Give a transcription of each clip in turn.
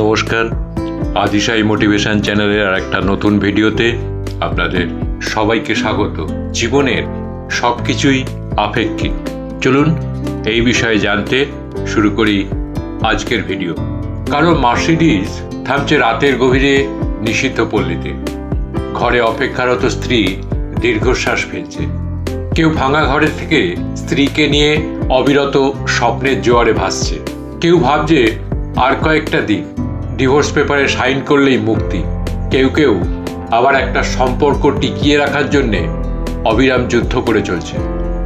নমস্কার। আদিশাই মোটিভেশন চ্যানেলের আর একটা নতুন ভিডিওতে আপনাদের সবাইকে স্বাগত। জীবনের সব কিছুই আপেক্ষিক। চলুন এই বিষয়ে জানতে শুরু করি আজকের ভিডিও। কারও মার্সিডিজ থামছে রাতের গভীরে নিষিদ্ধ পল্লীতে। ঘরে অপেক্ষারত স্ত্রী দীর্ঘশ্বাস ফেলছে। কেউ ভাঙা ঘরের থেকে স্ত্রীকে নিয়ে অবিরত স্বপ্নের জোয়ারে ভাসছে। কেউ ভাবছে আর কয়েকটা দিন ডিভোর্স পেপারে সাইন করলেই মুক্তি। কেউ কেউ আবার একটা সম্পর্ক টিকিয়ে রাখার জন্যে অবিরাম যুদ্ধ করে চলছে।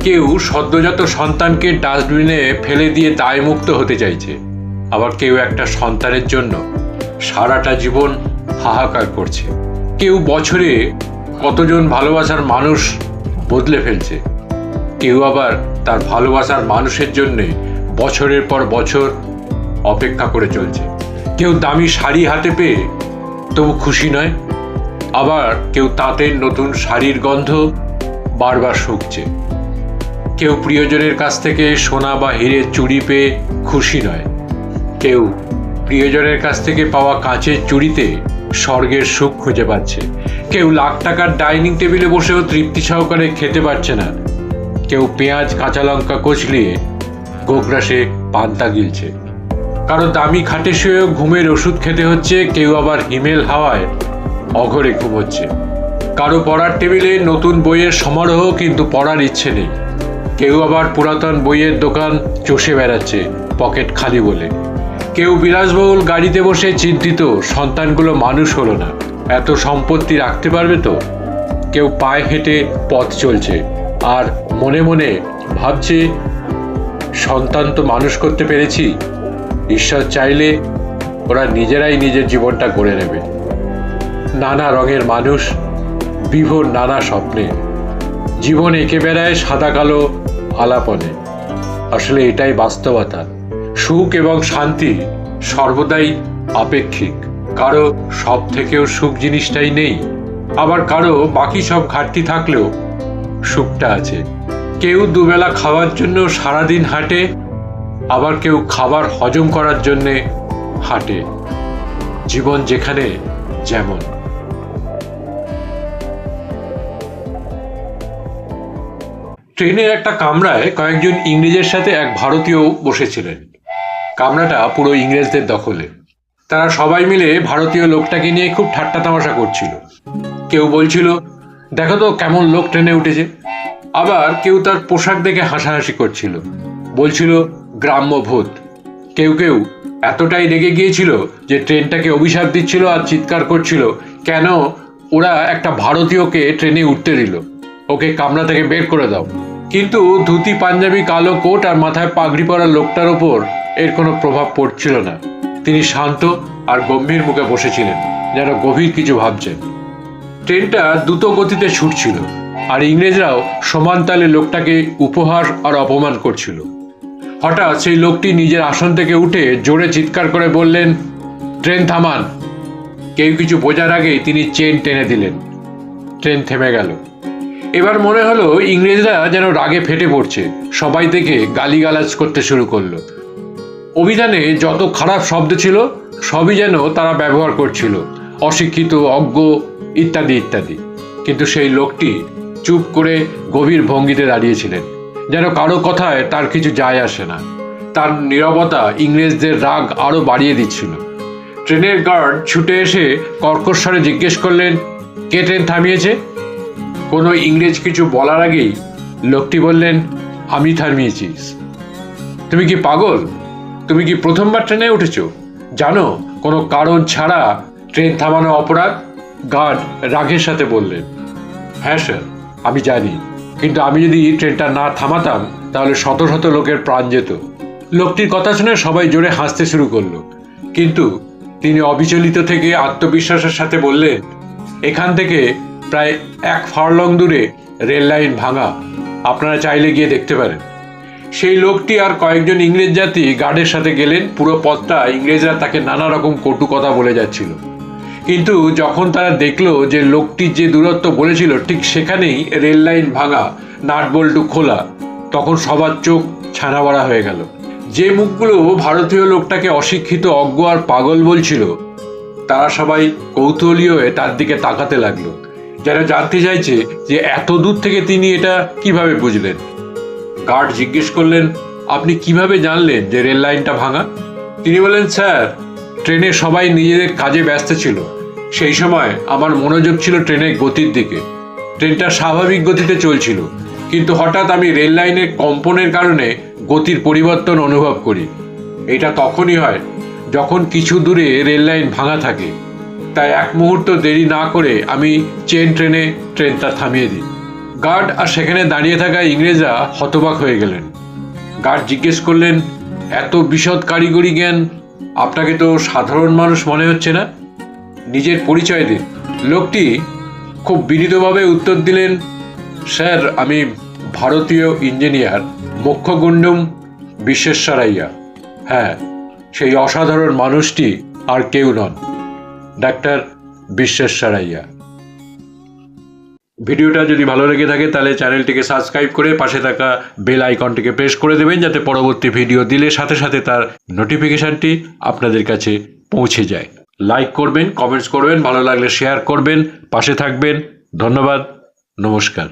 কেউ সদ্যজাত সন্তানকে ডাস্টবিনে ফেলে দিয়ে দায়মুক্ত হতে চাইছে। আবার কেউ একটা সন্তানের জন্য সারাটা জীবন হাহাকার করছে। কেউ বছরে কতজন ভালোবাসার মানুষ বদলে ফেলছে। কেউ আবার তার ভালোবাসার মানুষের জন্যে বছরের পর বছর অপেক্ষা করে চলছে। কেউ দামি শাড়ি হাতে পেয়ে তবু খুশি নয়। আবার কেউ তাঁতের নতুন শাড়ির গন্ধ বারবার শুকছে। কেউ প্রিয়জনের কাছ থেকে সোনা বা হিরে চুড়ি পেয়ে খুশি নয়। কেউ প্রিয়জনের কাছ থেকে পাওয়া কাঁচের চুড়িতে স্বর্গের সুখ খুঁজে পাচ্ছে। কেউ লাখ টাকার ডাইনিং টেবিলে বসেও তৃপ্তি সহকারে খেতে পারছে না। কেউ পেঁয়াজ, কাঁচা লঙ্কা কচলিয়ে গোগ্রাসে পান্তা গিলছে। কারও দামি খাটে শুয়েও ঘুমের ওষুধ খেতে হচ্ছে, কেউ আবার হিমেল হাওয়ায় অঘরে ঘুমোচ্ছে। কারও পড়ার টেবিলে নতুন বইয়ের সমারোহ কিন্তু পড়ার ইচ্ছে নেই। কেউ আবার পুরাতন বইয়ের দোকান চষে বেড়াচ্ছে, পকেট খালি বলে। কেউ বিলাসবহুল গাড়িতে বসে চিন্তিত, সন্তানগুলো মানুষ হলো না। এত সম্পত্তি রাখতে পারবে তো? কেউ পায়ে হেঁটে পথ চলছে, আর মনে মনে ভাবছে, সন্তান তো মানুষ করতে পেরেছি। ঈশ্বর চাইলে ওরা নিজেরাই নিজের জীবনটা গড়ে নেবে। নানা রঙের মানুষ, বিভোর নানা স্বপ্নে। জীবন এঁকে বেড়ায় সাদা কালো আলাপনে। আসলে এটাই বাস্তবতা। সুখ এবং শান্তি সর্বদাই আপেক্ষিক। কারও সব থেকেও সুখ জিনিসটাই নেই। আবার কারও বাকি সব ঘাটতি থাকলেও সুখটা আছে। কেউ দুবেলা খাওয়ার জন্য সারাদিন হাঁটে আবার কেউ খাবার হজম করার জন্যে হাঁটে। জীবন যেখানে, যেমন। ট্রেনের একটা কামরায় কয়েকজন ইংরেজের সাথে এক ভারতীয় বসেছিলেন। কামরাটা পুরো ইংরেজদের দখলে। তারা সবাই মিলে ভারতীয় লোকটাকে নিয়ে খুব ঠাট্টা তামাশা করছিল। কেউ বলছিল, দেখো তো কেমন লোক ট্রেনে উঠেছে। আবার কেউ তার পোশাক দেখে হাসাহাসি করছিল। বলছিল গ্রাম্য ভূত কেউ কেউ এতটাই রেগে গিয়েছিল যে ট্রেনটাকে অভিশাপ দিচ্ছিল আর চিৎকার করছিল। কেন? ওরা একটা ভারতীয়কে ট্রেনে উঠতে দিল। ওকে কামরা থেকে বের করে দাও। কিন্তু ধুতি, পাঞ্জাবি, কালো কোট আর মাথায় পাগড়ি পরা লোকটার ওপর এর কোনো প্রভাব পড়ছিল না। তিনি শান্ত আর গম্ভীর মুখে বসেছিলেন, যেন গভীর কিছু ভাবছেন। ট্রেনটা দ্রুত গতিতে ছুটছিল, আর ইংরেজরাও সমান তালে লোকটাকে উপহার আর অপমান করছিল। হঠাৎ সেই লোকটি নিজের আসন থেকে উঠে জোরে চিৎকার করে বললেন, ট্রেন থামান। কেউ কিছু বোঝার আগেই তিনি চেন টেনে দিলেন। ট্রেন থেমে গেল। এবার মনে হলো ইংরেজরা যেন রাগে ফেটে পড়ছে। সবাই দেখে গালিগালাজ করতে শুরু করল। অভিধানে যত খারাপ শব্দ ছিল, সবই যেন তারা ব্যবহার করছিল। অশিক্ষিত, অজ্ঞ, ইত্যাদি ইত্যাদি। কিন্তু সেই লোকটি চুপ করে গভীর ভঙ্গিতে দাঁড়িয়েছিলেন যেন কারও কথায় তার কিছু যায় আসে না। তার নিরবতা ইংরেজদের রাগ আরও বাড়িয়ে দিচ্ছিল। ট্রেনের গার্ড ছুটে এসে কর্কশ্বরে জিজ্ঞেস করলেন, কে ট্রেন থামিয়েছে? কোনো ইংরেজ কিছু বলার আগেই লোকটি বললেন, আমি থামিয়েছিস তুমি কি পাগল? তুমি কি প্রথমবার ট্রেনে উঠেছ? জানো, কোনো কারণ ছাড়া ট্রেন থামানো অপরাধ? গার্ড রাগের সাথে বললেন হ্যাঁ স্যার, আমি জানি। কিন্তু আমি যদি ট্রেনটা না থামাতাম, তাহলে শত শত লোকের প্রাণ যেত। লোকটির কথা শুনে সবাই জোরে হাসতে শুরু করল। কিন্তু তিনি অবিচলিত থেকে আত্মবিশ্বাসের সাথে বললেন, এখান থেকে প্রায় এক ফারলং দূরে রেল লাইন ভাঙা। আপনারা চাইলে গিয়ে দেখতে পারেন। সেই লোকটি আর কয়েকজন ইংরেজ জাতি গার্ডের সাথে গেলেন। পুরো পথটা ইংরেজরা তাকে নানা রকম কটু কথা বলে যাচ্ছিল। কিন্তু যখন তারা দেখল যে লোকটি যে দূরত্ব বলেছিল, ঠিক সেখানেই রেল লাইন ভাঙা নাট বল্টু খোলা, তখন সবার চোখ ছানাবাড়া হয়ে গেল। যে মুখগুলো ভারতীয় লোকটাকে অশিক্ষিত অজ্ঞ আর পাগল বলছিল, তারা সবাই কৌতূহলী হয়ে তার দিকে তাকাতে লাগল যারা জানতে চাইছে যে এত দূর থেকে তিনি এটা কীভাবে বুঝলেন। গার্ড জিজ্ঞেস করলেন, আপনি কীভাবে জানলেন যে রেল লাইনটা ভাঙা? তিনি বলেন স্যার, ট্রেনে সবাই নিজেদের কাজে ব্যস্ত ছিল। সেই সময় আমার মনোযোগ ছিল ট্রেনের গতির দিকে। ট্রেনটা স্বাভাবিক গতিতে চলছিল, কিন্তু হঠাৎ আমি রেল লাইনের কম্পনের কারণে গতির পরিবর্তন অনুভব করি। এটা তখনই হয় যখন কিছু দূরে রেল লাইন ভাঙা থাকে। তাই এক মুহূর্ত দেরি না করে আমি চেন ট্রেনে ট্রেনটা থামিয়ে দিই। গার্ড আর সেখানে দাঁড়িয়ে থাকা ইংরেজরা হতবাক হয়ে গেলেন। গার্ড জিজ্ঞেস করলেন, এত বিশদ কারিগরি জ্ঞান? আপনাকে তো সাধারণ মানুষ মনে হচ্ছে না? নিজের পরিচয় দিন। লোকটি খুব বিনীতভাবে উত্তর দিলেন, স্যার, আমি ভারতীয় ইঞ্জিনিয়ার মুখ্যগুন্ডুম বিশ্বেশ্বরাইয়া। হ্যাঁ সেই অসাধারণ মানুষটি আর কেউ নন, ডাক্তার বিশ্বেশ্বরাইয়া। ভিডিওটা যদি ভালো লেগে থাকে, তাহলে চ্যানেলটিকে সাবস্ক্রাইব করে পাশে থাকা বেল আইকনটিকে প্রেস করে দেবেন, যাতে পরবর্তী ভিডিও দিলে সাথে সাথে তার নোটিফিকেশনটি আপনাদের কাছে পৌঁছে যায়। লাইক করবেন কমেন্টস করবেন ভালো লাগলে শেয়ার করবেন পাশে থাকবেন। ধন্যবাদ নমস্কার।